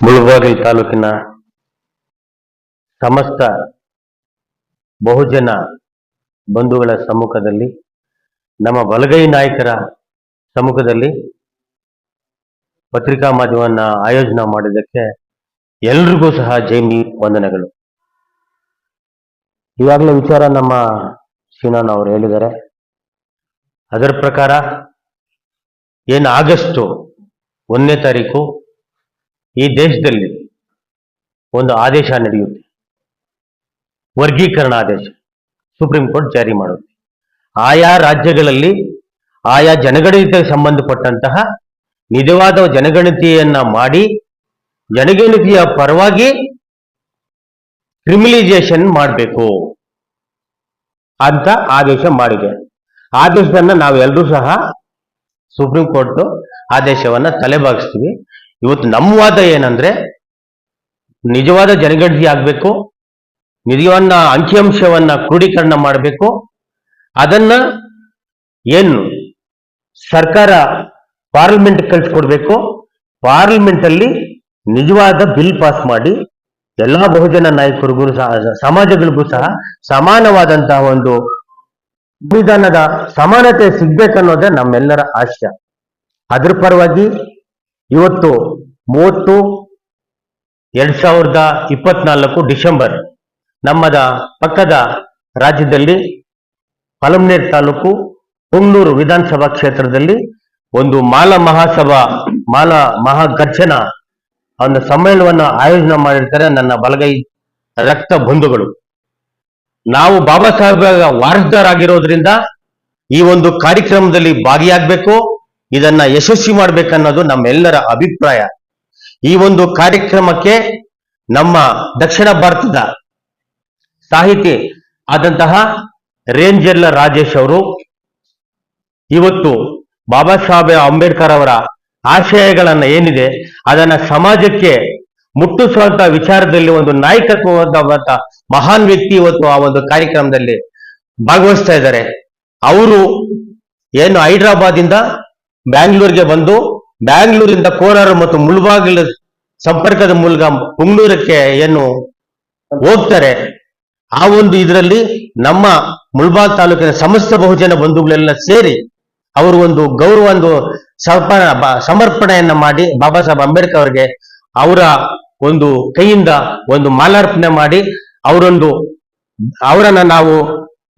ಮುಳಬಾಗಿಲು ತಾಲೂಕಿನ ಸಮಸ್ತ ಬಹುಜನ ಬಂಧುಗಳ ಸಮ್ಮುಖದಲ್ಲಿ, ನಮ್ಮ ಬಲಗೈ ನಾಯಕರ ಸಮ್ಮುಖದಲ್ಲಿ ಪತ್ರಿಕಾ ಮಾಧ್ಯಮವನ್ನ ಆಯೋಜನೆ ಮಾಡಿದ್ದಕ್ಕೆ ಎಲ್ರಿಗೂ ಸಹ ಜೈಮಿ ವಂದನೆಗಳು. ಈಗಾಗಲೇ ವಿಚಾರ ನಮ್ಮ ಶ್ರೀನಾನ್ ಅವರು ಹೇಳಿದ್ದಾರೆ. ಅದರ ಪ್ರಕಾರ ಏನು ಆಗಸ್ಟು ಒಂದನೇ ತಾರೀಕು ಈ ದೇಶದಲ್ಲಿ ಒಂದು ಆದೇಶ ನಡೆಯುತ್ತೆ. ವರ್ಗೀಕರಣ ಆದೇಶ ಸುಪ್ರೀಂ ಕೋರ್ಟ್ ಜಾರಿ ಮಾಡುತ್ತೆ. ಆಯಾ ರಾಜ್ಯಗಳಲ್ಲಿ ಆಯಾ ಜನಗಣತಿಗೆ ಸಂಬಂಧಪಟ್ಟಂತಹ ನಿಜವಾದ ಜನಗಣತಿಯನ್ನ ಮಾಡಿ ಜನಗಣತಿಯ ಪರವಾಗಿ ಕ್ರಿಮಿನಲೈಸೇಷನ್ ಮಾಡಬೇಕು ಅಂತ ಆದೇಶ ಮಾಡಿದೆ. ಆದೇಶವನ್ನ ನಾವೆಲ್ಲರೂ ಸಹ ಸುಪ್ರೀಂ ಕೋರ್ಟ್ ಆದೇಶವನ್ನ ತಲೆಬಾಗಿಸ್ತೀವಿ. ಇವತ್ತು ನಮ್ಮ ವಾದ ಏನಂದ್ರೆ ನಿಜವಾದ ಜನಗಣತಿ ಆಗ್ಬೇಕು ನಿಜವನ್ನ ಅಂಕಿಅಂಶವನ್ನ ಕ್ರೋಢೀಕರಣ ಮಾಡಬೇಕು. ಅದನ್ನ ಏನು ಸರ್ಕಾರ ಪಾರ್ಲಿಮೆಂಟ್ ಕಳಿಸ್ಕೊಡ್ಬೇಕು. ಪಾರ್ಲಿಮೆಂಟ್ ಅಲ್ಲಿ ನಿಜವಾದ ಬಿಲ್ ಪಾಸ್ ಮಾಡಿ ಎಲ್ಲಾ ಬಹುಜನ ನಾಯಕರಿಗೂ ಸಹ, ಸಮಾಜಗಳಿಗೂ ಸಹ ಸಮಾನವಾದಂತಹ ಒಂದು ಸಂವಿಧಾನದ ಸಮಾನತೆ ಸಿಗ್ಬೇಕನ್ನೋದೇ ನಮ್ಮೆಲ್ಲರ ಆಶಯ. ಅದ್ರ ಪರವಾಗಿ ಇವತ್ತು ಮೂವತ್ತು ಎರಡ್ ಸಾವಿರದ ಇಪ್ಪತ್ನಾಲ್ಕು ಡಿಸೆಂಬರ್ ನಮ್ಮದ ಪಕ್ಕದ ರಾಜ್ಯದಲ್ಲಿ ಪಲಮ್ನೇರ್ ತಾಲೂಕು ಪುಂಗ್ನೂರು ವಿಧಾನಸಭಾ ಕ್ಷೇತ್ರದಲ್ಲಿ ಒಂದು ಮಾಲ ಮಹಾಸಭಾ, ಮಾಲ ಮಹಾಗರ್ಜನ ಒಂದು ಸಮ್ಮೇಳನವನ್ನು ಆಯೋಜನೆ ಮಾಡಿರ್ತಾರೆ ನನ್ನ ಬಲಗೈ ರಕ್ತ ಬಂಧುಗಳು. ನಾವು ಬಾಬಾ ಸಾಹೇಬ್ ವಾರಸ್ದಾರಾಗಿರೋದ್ರಿಂದ ಈ ಒಂದು ಕಾರ್ಯಕ್ರಮದಲ್ಲಿ ಭಾಗಿಯಾಗಬೇಕು. ಇದನ್ನ ಯಶಸ್ವಿ ಮಾಡ್ಬೇಕನ್ನೋದು ನಮ್ಮೆಲ್ಲರ ಅಭಿಪ್ರಾಯ. ಈ ಒಂದು ಕಾರ್ಯಕ್ರಮಕ್ಕೆ ನಮ್ಮ ದಕ್ಷಿಣ ಭಾರತದ ಸಾಹಿತಿ ಆದಂತಹ ರೇಂಜರ್ಲ ರಾಜೇಶ್ ಅವರು, ಇವತ್ತು ಬಾಬಾ ಸಾಹೇಬ್ ಅಂಬೇಡ್ಕರ್ ಅವರ ಆಶಯಗಳನ್ನ ಏನಿದೆ, ಅದನ್ನ ಸಮಾಜಕ್ಕೆ ಮುಟ್ಟಿಸುವಂತ ವಿಚಾರದಲ್ಲಿ ಒಂದು ನಾಯಕತ್ವವಾದಂತ ಮಹಾನ್ ವ್ಯಕ್ತಿ ಇವತ್ತು ಆ ಒಂದು ಕಾರ್ಯಕ್ರಮದಲ್ಲಿ ಭಾಗವಹಿಸ್ತಾ ಇದ್ದಾರೆ. ಅವರು ಏನು ಹೈದರಾಬಾದ್ ಇಂದ ಬ್ಯಾಂಗ್ಳೂರ್ಗೆ ಬಂದು ಬ್ಯಾಂಗ್ಳೂರಿಂದ ಕೋಲಾರ ಮತ್ತು ಮುಳಬಾಗಿಲು ಸಂಪರ್ಕದ ಮೂಲಕ ಪುಂಗ್ಳೂರಕ್ಕೆ ಏನು ಹೋಗ್ತಾರೆ, ಆ ಒಂದು ಇದರಲ್ಲಿ ನಮ್ಮ ಮುಳ್ಬಾಗ್ ತಾಲೂಕಿನ ಸಮಸ್ತ ಬಹುಜನ ಬಂಧುಗಳೆಲ್ಲ ಸೇರಿ ಅವರು ಒಂದು ಗೌರವ, ಒಂದು ಸಮರ್ಪಣ ಸಮರ್ಪಣೆಯನ್ನ ಮಾಡಿ ಬಾಬಾ ಸಾಹೇಬ್ ಅಂಬೇಡ್ಕರ್ ಅವರಿಗೆ ಅವರ ಒಂದು ಕೈಯಿಂದ ಒಂದು ಮಾಲಾರ್ಪಣೆ ಮಾಡಿ ಅವರೊಂದು, ಅವರನ್ನ ನಾವು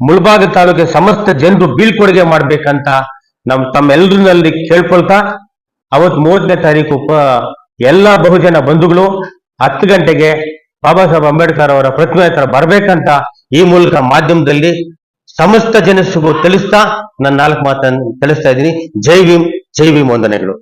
ಮುಳ್ಬಾಗ ತಾಲೂಕಿನ ಸಮಸ್ತ ಜನರು ಬೀಳ್ಕೊಡುಗೆ ಮಾಡ್ಬೇಕಂತ ನಮ್ ತಮ್ಮೆಲ್ಲರಲ್ಲಿ ಕೇಳ್ಕೊಳ್ತಾ, ಅವತ್ ಮೂವತ್ತನೇ ತಾರೀಕು ಎಲ್ಲ ಬಹುಜನ ಬಂಧುಗಳು ಹತ್ತು ಗಂಟೆಗೆ ಬಾಬಾ ಸಾಹೇಬ್ ಅಂಬೇಡ್ಕರ್ ಅವರ ಪ್ರತಿಮೆ ಹತ್ರ ಬರ್ಬೇಕಂತ ಈ ಮೂಲಕ ಮಾಧ್ಯಮದಲ್ಲಿ ಸಮಸ್ತ ಜನಸಿಗೂ ತಿಳಿಸ್ತಾ ನನ್ನ ನಾಲ್ಕು ಮಾತನ್ನು ತಿಳಿಸ್ತಾ ಇದ್ದೀನಿ. ಜೈ ಭೀಮ್ ಜೈ ಭೀಮ್ ವಂದನೆಗಳು.